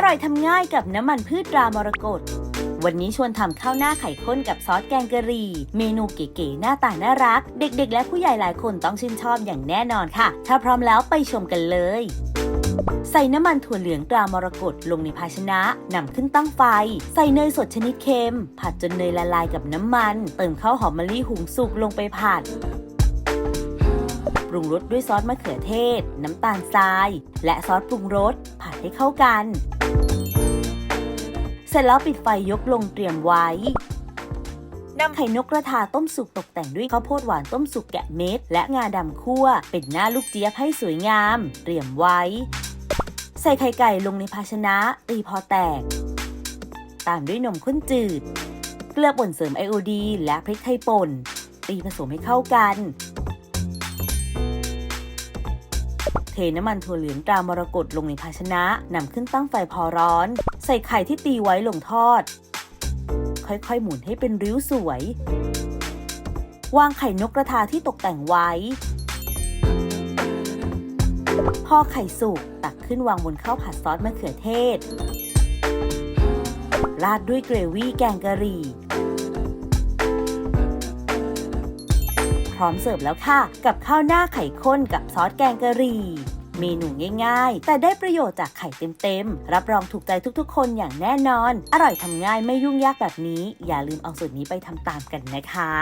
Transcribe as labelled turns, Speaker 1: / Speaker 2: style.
Speaker 1: อร่อยทำง่ายกับน้ำมันพืชตรามรกตวันนี้ชวนทำข้าวหน้าไข่ข้นกับซอสแกงกะหรี่ เมนูเก๋ๆหน้าตาน่ารัก เด็กๆ และผู้ใหญ่หลายคนต้องชื่นชอบอย่างแน่นอนค่ะ ถ้าพร้อมแล้วไปชมกันเลย ใส่น้ำมันถั่วเหลืองตรามรกตลงในภาชนะนำขึ้นตั้งไฟ ใส่เนยสดชนิดเค็ม ผัดจนเนยละลายกับน้ำมัน เติมข้าวหอมมะลิหุงสุกลงไปผัด ปรุงรสด้วยซอสมะเขือเทศ น้ำตาลทราย และซอสปรุงรสผัดให้เข้ากัน เสร็จแล้วปิดไฟยกลงเตรียมไว้นำไข่นกกระทาต้มสุกตกแต่งด้วยข้าวโพดหวานต้มสุกแกะเม็ด และงาดำคั่ว เป็นหน้าลูกเจี๊ยบให้สวยงาม เตรียมไว้ ใส่ไข่ไก่ลงในภาชนะ ตีพอแตก ตามด้วยนมข้นจืด เกลือป่นเสริมไอโอดี และพริกไทยป่น ตีผสมให้เข้ากัน น้ำมันถั่วเหลืองตรามรกตลงในภาชนะนำขึ้นตั้งไฟพอร้อน ใส่ไข่ที่ตีไว้ลงทอด ค่อยๆหมุนให้เป็นริ้วสวย วางไข่นกกระทาที่ตกแต่งไว้ พอไข่สุกตักขึ้นวางบนข้าวผัดซอสมะเขือเทศ ราดด้วยเกรวี่แกงกะหรี่ ร้อมเสิร์ฟแล้วค่ะ กับข้าวหน้าไข่ข้นกับซอสแกงกะหรี่เมนูง่ายๆ แต่ได้ประโยชน์จากไข่เต็มๆ รับรองถูกใจทุกๆ คนอย่างแน่นอน อร่อยทำง่ายไม่ยุ่งยากแบบนี้ อย่าลืมเอาสูตรนี้ไปทำตามกันนะคะ